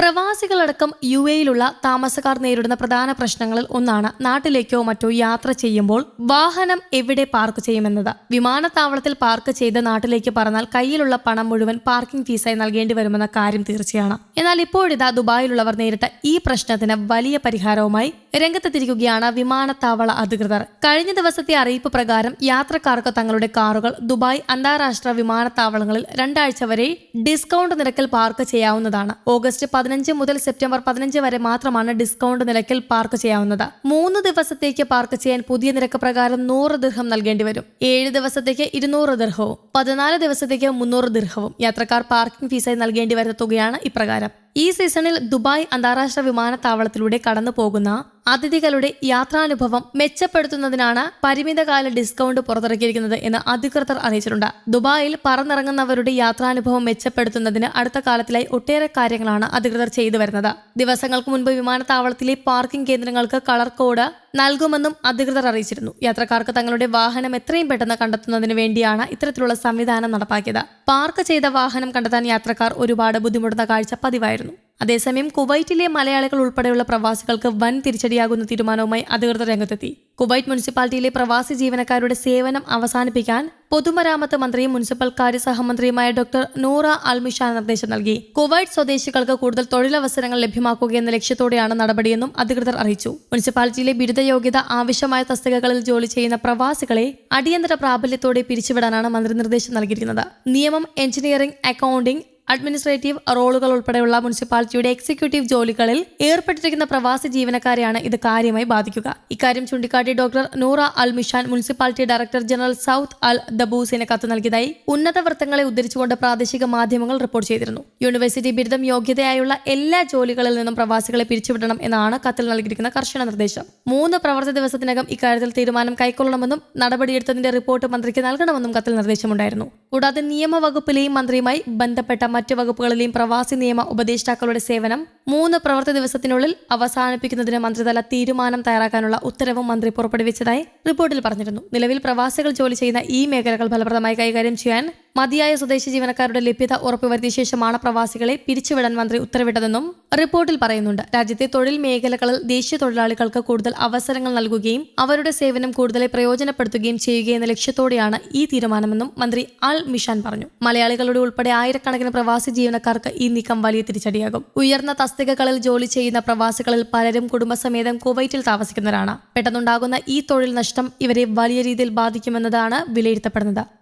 പ്രവാസികളടക്കം U എയിലുള്ള താമസക്കാർ നേരിടുന്ന പ്രധാന പ്രശ്നങ്ങളിൽ ഒന്നാണ് നാട്ടിലേക്കോ മറ്റോ യാത്ര ചെയ്യുമ്പോൾ വാഹനം എവിടെ പാർക്ക് ചെയ്യുമെന്നത്. വിമാനത്താവളത്തിൽ പാർക്ക് ചെയ്ത് നാട്ടിലേക്ക് പറഞ്ഞാൽ കയ്യിലുള്ള പണം മുഴുവൻ പാർക്കിംഗ് ഫീസായി നൽകേണ്ടി വരുമെന്ന കാര്യം തീർച്ചയാണ്. എന്നാൽ ഇപ്പോഴിതാ ദുബായിലുള്ളവർ നേരിട്ട ഈ പ്രശ്നത്തിന് വലിയ പരിഹാരവുമായി രംഗത്തെത്തിരിക്കുകയാണ് വിമാനത്താവള അധികൃതർ. കഴിഞ്ഞ ദിവസത്തെ അറിയിപ്പ് പ്രകാരം യാത്രക്കാർക്ക് തങ്ങളുടെ കാറുകൾ ദുബായ് അന്താരാഷ്ട്ര വിമാനത്താവളങ്ങളിൽ രണ്ടാഴ്ച വരെ ഡിസ്കൗണ്ട് നിരക്കിൽ പാർക്ക് ചെയ്യാവുന്നതാണ്. ഓഗസ്റ്റ് പതിനഞ്ച് മുതൽ സെപ്റ്റംബർ പതിനഞ്ച് വരെ മാത്രമാണ് ഡിസ്കൗണ്ട് നിരക്കിൽ പാർക്ക് ചെയ്യാവുന്നത്. മൂന്ന് ദിവസത്തേക്ക് പാർക്ക് ചെയ്യാൻ പുതിയ നിരക്ക് പ്രകാരം നൂറ് ദിർഹം നൽകേണ്ടി വരും. ഏഴ് ദിവസത്തേക്ക് ഇരുന്നൂറ് ദിർഹവും പതിനാല് ദിവസത്തേക്ക് മുന്നൂറ് ദിർഹവും യാത്രക്കാർ പാർക്കിംഗ് ഫീസായി നൽകേണ്ടി വരുന്ന തുകയാണ് ഇപ്രകാരം. ഈ സീസണിൽ ദുബായ് അന്താരാഷ്ട്ര വിമാനത്താവളത്തിലൂടെ കടന്നു പോകുന്ന അതിഥികളുടെ യാത്രാനുഭവം മെച്ചപ്പെടുത്തുന്നതിനാണ് പരിമിതകാല ഡിസ്കൗണ്ട് പുറത്തിറക്കിയിരിക്കുന്നത് എന്ന് അധികൃതർ അറിയിച്ചിട്ടുണ്ട്. ദുബായിൽ പറന്നിറങ്ങുന്നവരുടെ യാത്രാനുഭവം മെച്ചപ്പെടുത്തുന്നതിന് അടുത്ത കാലത്തിലായി ഒട്ടേറെ കാര്യങ്ങളാണ് അധികൃതർ ചെയ്തു വരുന്നത്. ദിവസങ്ങൾക്ക് മുൻപ് വിമാനത്താവളത്തിലെ പാർക്കിംഗ് കേന്ദ്രങ്ങൾക്ക് കളർ കോഡ് നൽകുമെന്നും അധികൃതർ അറിയിച്ചിരുന്നു. യാത്രക്കാർക്ക് തങ്ങളുടെ വാഹനം എത്രയും പെട്ടെന്ന് കണ്ടെത്തുന്നതിന് വേണ്ടിയാണ് ഇത്തരത്തിലുള്ള സംവിധാനം നടപ്പാക്കിയത്. പാർക്ക് ചെയ്ത വാഹനം കണ്ടെത്താൻ യാത്രക്കാർ ഒരുപാട് ബുദ്ധിമുട്ടുന്ന കാഴ്ച പതിവായിരുന്നു. അതേസമയം കുവൈറ്റിലെ മലയാളികൾ ഉൾപ്പെടെയുള്ള പ്രവാസികൾക്ക് വൻ തിരിച്ചടിയാകുന്ന തീരുമാനവുമായി അധികൃതർ രംഗത്തെത്തി. കുവൈറ്റ് മുനിസിപ്പാലിറ്റിയിലെ പ്രവാസി ജീവനക്കാരുടെ സേവനം അവസാനിപ്പിക്കാൻ പൊതുമരാമത്ത് മന്ത്രിയും മുനിസിപ്പൽ കാര്യ സഹമന്ത്രിയുമായ ഡോക്ടർ നൂറ അൽമിഷാ നിർദ്ദേശം നൽകി. കുവൈറ്റ് സ്വദേശികൾക്ക് കൂടുതൽ തൊഴിലവസരങ്ങൾ ലഭ്യമാക്കുക എന്ന ലക്ഷ്യത്തോടെയാണ് നടപടിയെന്നും അധികൃതർ അറിയിച്ചു. മുനിസിപ്പാലിറ്റിയിലെ ബിരുദ യോഗ്യത ആവശ്യമായ തസ്തികകളിൽ ജോലി ചെയ്യുന്ന പ്രവാസികളെ അടിയന്തര പ്രാബല്യത്തോടെ പിരിച്ചുവിടാനാണ് മന്ത്രി നിർദ്ദേശം നൽകിയിരിക്കുന്നത്. നിയമം എഞ്ചിനീയറിംഗ് അക്കൌണ്ടിംഗ് അഡ്മിനിസ്ട്രേറ്റീവ് റോളുകൾ ഉൾപ്പെടെയുള്ള മുനിസിപ്പാലിറ്റിയുടെ എക്സിക്യൂട്ടീവ് ജോലികളിൽ ഏർപ്പെട്ടിരിക്കുന്ന പ്രവാസി ജീവനക്കാരെയാണ് ഇത് കാര്യമായി ബാധിക്കുക. ഇക്കാര്യം ചൂണ്ടിക്കാട്ടി doctor Noura Al Mishan municipality director general Saud Al ദബൂസിന് കത്ത് നൽകിയതായി ഉന്നത വൃത്തങ്ങളെ ഉദ്ധരിച്ചുകൊണ്ട് പ്രാദേശിക മാധ്യമങ്ങൾ റിപ്പോർട്ട് ചെയ്തിരുന്നു. യൂണിവേഴ്സിറ്റി ബിരുദം യോഗ്യതയായുള്ള എല്ലാ ജോലികളിൽ നിന്നും പ്രവാസികളെ പിരിച്ചുവിടണം എന്നാണ് കത്തിൽ നൽകിയിരിക്കുന്ന കർശന നിർദ്ദേശം. മൂന്ന് പ്രവർത്തി ദിവസത്തിനകം ഇക്കാര്യത്തിൽ തീരുമാനം കൈക്കൊള്ളണമെന്നും നടപടിയെടുത്തതിന്റെ റിപ്പോർട്ട് മന്ത്രിക്ക് നൽകണമെന്നും കത്തിൽ നിർദ്ദേശമുണ്ടായിരുന്നു. കൂടാതെ നിയമവകുപ്പിലെയും മന്ത്രിയുമായി ബന്ധപ്പെട്ട മറ്റ് വകുപ്പുകളിലെയും പ്രവാസി നിയമ ഉപദേഷ്ടാക്കളുടെ സേവനം മൂന്ന് പ്രവർത്തി ദിവസത്തിനുള്ളിൽ അവസാനിപ്പിക്കുന്നതിന് മന്ത്രിതല തീരുമാനം തയ്യാറാക്കാനുള്ള ഉത്തരവും മന്ത്രി പുറപ്പെടുവിച്ചതായി റിപ്പോർട്ടിൽ പറഞ്ഞിരുന്നു. നിലവിൽ പ്രവാസികൾ ജോലി ചെയ്യുന്ന ഈ മേഖലകൾ ഫലപ്രദമായി കൈകാര്യം ചെയ്യാൻ മതിയായ സ്വദേശി ജീവനക്കാരുടെ ലഭ്യത ഉറപ്പുവരുത്തിയ ശേഷമാണ് പ്രവാസികളെ പിരിച്ചുവിടാൻ മന്ത്രി ഉത്തരവിട്ടതെന്നും റിപ്പോർട്ടിൽ പറയുന്നുണ്ട്. രാജ്യത്തെ തൊഴിൽ മേഖലകളിൽ ദേശീയ തൊഴിലാളികൾക്ക് കൂടുതൽ അവസരങ്ങൾ നൽകുകയും അവരുടെ സേവനം കൂടുതൽ പ്രയോജനപ്പെടുത്തുകയും ചെയ്യുക എന്ന ലക്ഷ്യത്തോടെയാണ് ഈ തീരുമാനമെന്നും മന്ത്രി അൽ മിഷാൻ പറഞ്ഞു. മലയാളികളുടെ ഉൾപ്പെടെ ആയിരക്കണക്കിന് പ്രവാസി ജീവനക്കാർക്ക് ഈ നീക്കം വലിയ തിരിച്ചടിയാകും. ഉയർന്ന തസ്തികകളിൽ ജോലി ചെയ്യുന്ന പ്രവാസികളിൽ പലരും കുടുംബസമേതം കുവൈറ്റിൽ താമസിക്കുന്നവരാണ്. പെട്ടെന്നുണ്ടാകുന്ന ഈ തൊഴിൽ നഷ്ടം ഇവരെ വലിയ രീതിയിൽ ബാധിക്കുമെന്നതാണ് വിലയിരുത്തപ്പെടുന്നത്.